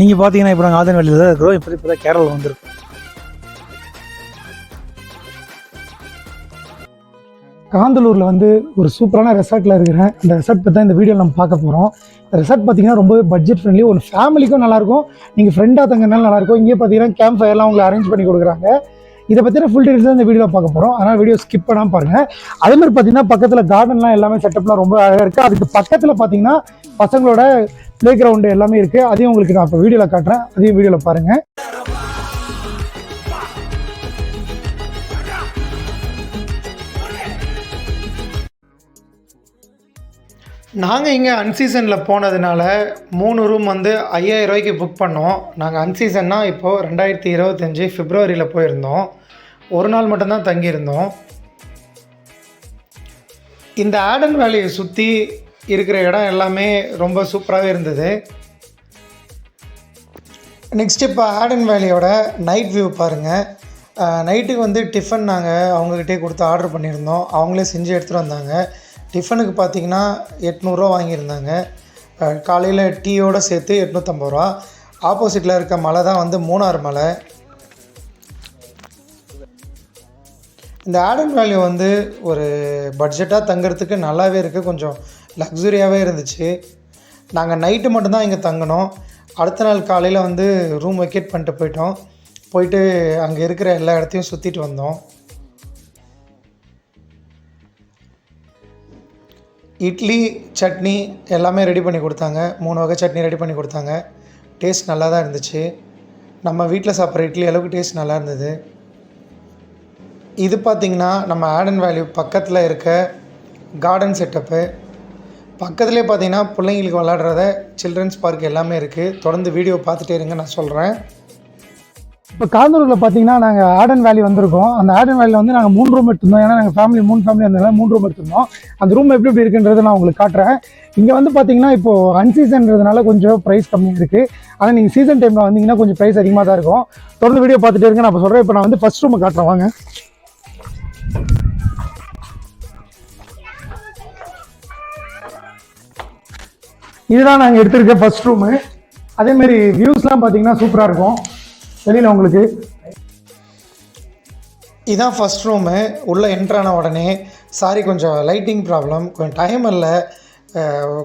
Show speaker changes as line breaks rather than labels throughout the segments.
நீங்கள் பார்த்தீங்கன்னா இப்போ நாங்கள் ஆதன் வேலையில் தான் இருக்கிறோம். இப்போ இப்போ தான் கேரளா வந்திருக்கோம். காந்தலூரில் வந்து ஒரு சூப்பரான ரெசார்ட்டில் இருக்கிறேன். அந்த ரெசார்ட் பற்றி தான் இந்த வீடியோவில் நம்ம பார்க்க போகிறோம் இந்த ரெசார்ட் பார்த்தீங்கன்னா ரொம்ப பட்ஜெட் ஃப்ரெண்ட்லி ஒரு ஃபேமிலிக்கும் நல்லாயிருக்கும். நீங்கள் ஃப்ரெண்டாக தங்கினாலும் நல்லாயிருக்கும். இங்கே பார்த்தீங்கன்னா கேம்ப் ஃபயர்லாம் உங்களுக்கு அரேஞ்ச் பண்ணி கொடுக்குறாங்க. இதை பற்றின ஃபுல் டீடைல்ஸ் தான் இந்த வீடியோவில் பார்க்க போகிறோம் அதனால் வீடியோ ஸ்கிப் பண்ணாமல் பாருங்கள் அதே மாதிரி பார்த்தீங்கன்னா பக்கத்தில் கார்டன்லாம் எல்லாமே செட்டப்லாம் ரொம்ப அழகாக இருக்குது அதுக்கு பக்கத்தில் பார்த்தீங்கன்னா பசங்களோட ப்ளே கிரவுண்டு எல்லாமே இருக்குது அதையும் உங்களுக்கு நான் இப்போ வீடியோவில் காட்டுறேன். அதையும் வீடியோவில் பாருங்கள்
நாங்கள் இங்கே அன்சீசனில் போனதுனால மூணு ரூம் வந்து ஐயாயிரம் ரூபாய்க்கு புக் பண்ணோம். நாங்கள் அன்சீசன்னா இப்போது ரெண்டாயிரத்தி இருபத்தஞ்சி ஃபிப்ரவரியில் போயிருந்தோம். ஒரு நாள் மட்டும்தான் தங்கியிருந்தோம். இந்த ஆடன் வேலையை சுற்றி இருக்கிற இடம் எல்லாமே ரொம்ப சூப்பராகவே இருந்தது. நெக்ஸ்ட் இப்போ ஆடன் வேலியோட நைட் வியூ பாருங்கள் நைட்டுக்கு வந்து டிஃபன் நாங்கள் அவங்கக்கிட்டே கொடுத்து ஆர்டர் பண்ணியிருந்தோம். அவங்களே செஞ்சு எடுத்துகிட்டு வந்தாங்க. டிஃபனுக்கு பார்த்தீங்கன்னா எட்நூறுரூவா வாங்கியிருந்தாங்க. காலையில் டீயோடு சேர்த்து எட்நூற்றம்பது ரூபா. ஆப்போசிட்டில் இருக்க மலை தான் வந்து மூணார் மலை. இந்த ஆடன் வேல்யூ வந்து ஒரு பட்ஜெட்டாக தங்குறதுக்கு நல்லாவே இருக்குது கொஞ்சம் லக்ஸுரியாகவே இருந்துச்சு. நாங்கள் நைட்டு மட்டும்தான் இங்கே தங்கினோம். அடுத்த நாள் காலையில் வந்து ரூம் வெக்கேட் பண்ணிட்டு போயிட்டோம். போயிட்டு அங்கே இருக்கிற எல்லா இடத்தையும் சுற்றிட்டு வந்தோம். இட்லி சட்னி எல்லாமே ரெடி பண்ணி கொடுத்தாங்க. மூணு வகை சட்னி ரெடி பண்ணி கொடுத்தாங்க. டேஸ்ட் நல்லா தான் இருந்துச்சு. நம்ம வீட்டில் சாப்பிட்ற இட்லி அளவுக்கு டேஸ்ட் நல்லா இருந்தது. இது பார்த்திங்கன்னா நம்ம ஆடன் வேல்யூ பக்கத்தில் இருக்க கார்டன் செட்டப்பு பக்கத்துலேயே பார்த்தீங்கன்னா பிள்ளைங்களுக்கு விளாடுறத சில்ட்ரன்ஸ் பார்க் எல்லாமே இருக்குது தொடர்ந்து வீடியோ பார்த்துட்டே இருங்க நான் சொல்கிறேன்
இப்போ காந்தூரில் பார்த்தீங்கன்னா நாங்கள் ஆடன் வேலி வந்திருக்கோம். அந்த ஆடன் வேலியில் வந்து நாங்கள் மூணு ரூம் எடுத்திருந்தோம். ஏன்னா நாங்கள் ஃபேமிலி மூணு ஃபேமிலி இருந்ததுனால மூணு ரூம் எடுத்திருந்தோம். அந்த ரூம் எப்படி எப்படி இருக்குன்றதை நான் உங்களுக்கு காட்டுறேன். இங்கே வந்து பார்த்தீங்கன்னா இப்போது அன்சீசன்றதுனால கொஞ்சம் ப்ரைஸ் கம்மியாக இருக்குது ஆனால் நீங்கள் சீசன் டைமில் வந்தீங்கன்னா கொஞ்சம் ப்ரைஸ் அதிகமாக தான் இருக்கும். தொடர்ந்து வீடியோ பார்த்துட்டே இருங்க. நான் இப்போ சொல்கிறேன் இப்போ நான் வந்து ஃபஸ்ட் ரூமை காட்டுறேன். வாங்க. இதுதான் நாங்கள் எடுத்திருக்க ஃபர்ஸ்ட் ரூமு அதேமாரி வியூஸ்லாம் பார்த்தீங்கன்னா சூப்பராக இருக்கும். வெளியில் உங்களுக்கு.
இதான் ஃபஸ்ட் ரூமு உள்ளே என்ட்ரான உடனே சாரி கொஞ்சம் லைட்டிங் ப்ராப்ளம் கொஞ்சம் டைம் இல்லை.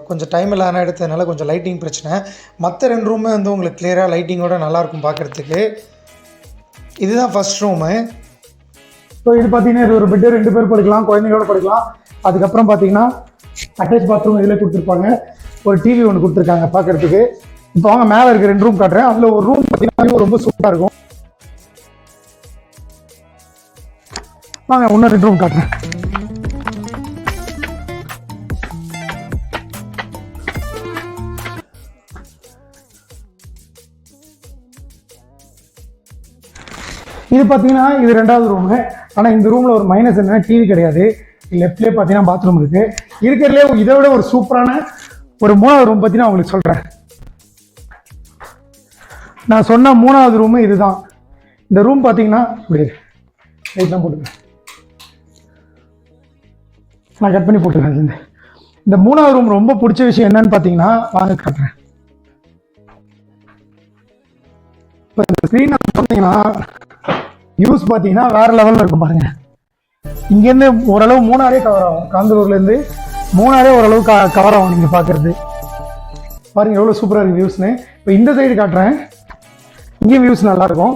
கொஞ்சம் டைம் இல்லாமல் எடுத்ததுனால கொஞ்சம் லைட்டிங் பிரச்சனை. மற்ற ரெண்டு ரூமே வந்து உங்களுக்கு கிளியராக லைட்டிங்கோட நல்லாயிருக்கும் பார்க்குறதுக்கு இதுதான் ஃபஸ்ட் ரூமு
ஸோ இது பார்த்தீங்கன்னா இது ஒரு பெட்டு ரெண்டு பேர் படுக்கலாம் குழந்தைங்களோட படுக்கலாம். அதுக்கப்புறம் பார்த்தீங்கன்னா அட்டாச் பாத்ரூம் இதில் கொடுத்துருப்பாங்க. ஒரு டிவி ஒன்று கொடுத்துருக்காங்க பார்க்கறதுக்கு இப்போ வாங்க மேலே இருக்க ரெண்டு ரூம் காட்டுறேன். அதில் ஒரு ரூம் பார்த்தீங்கன்னா ரொம்ப சூப்பராக இருக்கும். வாங்க இன்னும் ரெண்டு ரூம் காட்டுறேன். இது பார்த்தீங்கன்னா இது ரெண்டாவது ரூமு ஆனால் இந்த ரூமில் ஒரு மைனஸ் என்னென்னா டிவி கிடையாது. லெஃப்ட்லேயே பார்த்தீங்கன்னா பாத்ரூம் இருக்குது இருக்கிறதுலே இதை விட ஒரு சூப்பரான ஒரு மூணாவது ரூம் பற்றி நான் உங்களுக்கு சொல்கிறேன் நான் சொன்ன மூணாவது ரூமு இதுதான். இந்த ரூம் பார்த்தீங்கன்னா இப்படி லைட்லாம் போட்டுக்கிறேன் நான் கட் பண்ணி போட்டுக்கிறேன் இந்த இந்த மூணாவது ரூம் ரொம்ப பிடிச்ச விஷயம் என்னன்னு பார்த்தீங்கன்னா வாங்க காட்டுறேன். இப்போ இந்த ஸ்க்ரீனை பார்த்தீங்கன்னா யூஸ் பார்த்தீங்கன்னா வேற லெவலில் இருக்கும் பாருங்க. இங்கேருந்து ஓரளவு மூணாரே கவர் ஆகும். காந்தூர்லேருந்து மூணாரே ஓரளவு க கவர் ஆகும் நீங்கள் பார்க்குறது. பாருங்க எவ்வளோ சூப்பராக இருக்குது வியூஸ்னு இப்போ இந்த சைடு காட்டுறேன். இங்கேயும் வியூஸ் நல்லாயிருக்கும்.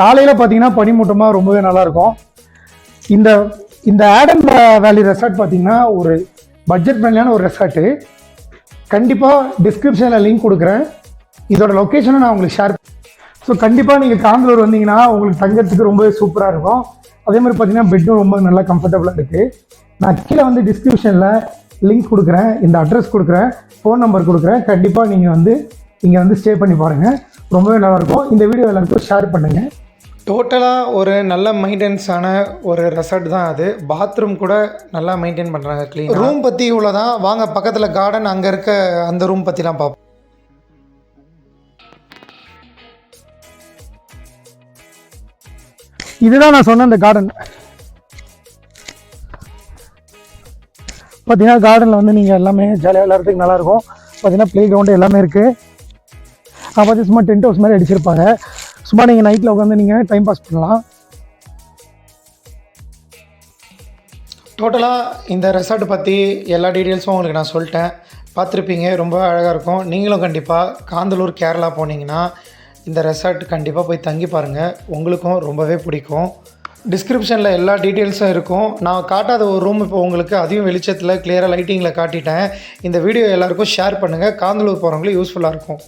காலையில் பார்த்தீங்கன்னா பனிமூட்டமாக ரொம்பவே நல்லாயிருக்கும். இந்த இந்த ஆடன் வேலி ரெசார்ட் பார்த்தீங்கன்னா ஒரு பட்ஜெட் ஃப்ரெண்ட்லியான ஒரு ரெசார்ட்டு கண்டிப்பாக டிஸ்கிரிப்ஷனில் லிங்க் கொடுக்குறேன். இதோட லொக்கேஷனை நான் உங்களுக்கு ஷேர் ஸோ கண்டிப்பாக நீங்கள் காந்தலூர் வந்தீங்கன்னா உங்களுக்கு தங்கறதுக்கு ரொம்பவே சூப்பராக இருக்கும். அதே மாதிரி பார்த்தீங்கன்னா பெட்டும் ரொம்ப நல்லா கம்ஃபர்டபுளாக இருக்குது நான் கீழே வந்து டிஸ்கிரிப்ஷனில் லிங்க் கொடுக்குறேன். இந்த அட்ரஸ் கொடுக்குறேன். ஃபோன் நம்பர் கொடுக்குறேன். கண்டிப்பாக நீங்கள் வந்து இங்கே வந்து ஸ்டே பண்ணி பாருங்கள் ரொம்பவே நல்லாயிருக்கும் இந்த வீடியோ எல்லாருக்கும் ஷேர் பண்ணுங்கள்
டோட்டலாக ஒரு நல்ல மெயின்டெனன்ஸான ஒரு ரெசார்ட் தான் அது. பாத்ரூம் கூட நல்லா மெயின்டைன் பண்ணுறாங்க க்ளீன் ரூம் பற்றி இவ்வளோ தான் வாங்க பக்கத்தில் கார்டன் அங்கே இருக்க அந்த ரூம் பற்றிலாம் பார்ப்போம்
இதுதான் நான் சொன்ன இந்த கார்டன் பார்த்தீங்கன்னா கார்டனில் வந்து நீங்கள் எல்லாமே ஜாலியாக விளையாடுறதுக்கு நல்லாயிருக்கும் பார்த்தீங்கன்னா ப்ளே கிரவுண்டு எல்லாமே இருக்குது அப்போ சும்மா டென்ட் ஹவுஸ் மாதிரி அடிச்சிருப்பாங்க. சும்மா நீங்கள் நைட்டில் உட்காந்து நீங்கள் டைம் பாஸ் பண்ணலாம்.
டோட்டலாக இந்த ரெசார்ட் பற்றி எல்லா டீட்டெயில்ஸும் உங்களுக்கு நான் சொல்லிட்டேன். பார்த்துருப்பீங்க ரொம்ப அழகாக இருக்கும். நீங்களும் கண்டிப்பாக காந்தலூர் கேரளா போனீங்கன்னா இந்த ரெசார்ட் கண்டிப்பாக போய் தங்கி பாருங்கள் உங்களுக்கும் ரொம்பவே பிடிக்கும். டிஸ்கிரிப்ஷனில் எல்லா டீட்டெயில்ஸும் இருக்கும். நான் காட்டாத ஒரு ரூம் இப்போ உங்களுக்கு அதையும் வெளிச்சத்தில் கிளியராக லைட்டிங்கில் காட்டிட்டேன். இந்த வீடியோ எல்லாருக்கும் ஷேர் பண்ணுங்கள் காந்தலூர் போகிறவங்களுக்கு யூஸ்ஃபுல்லாக இருக்கும்.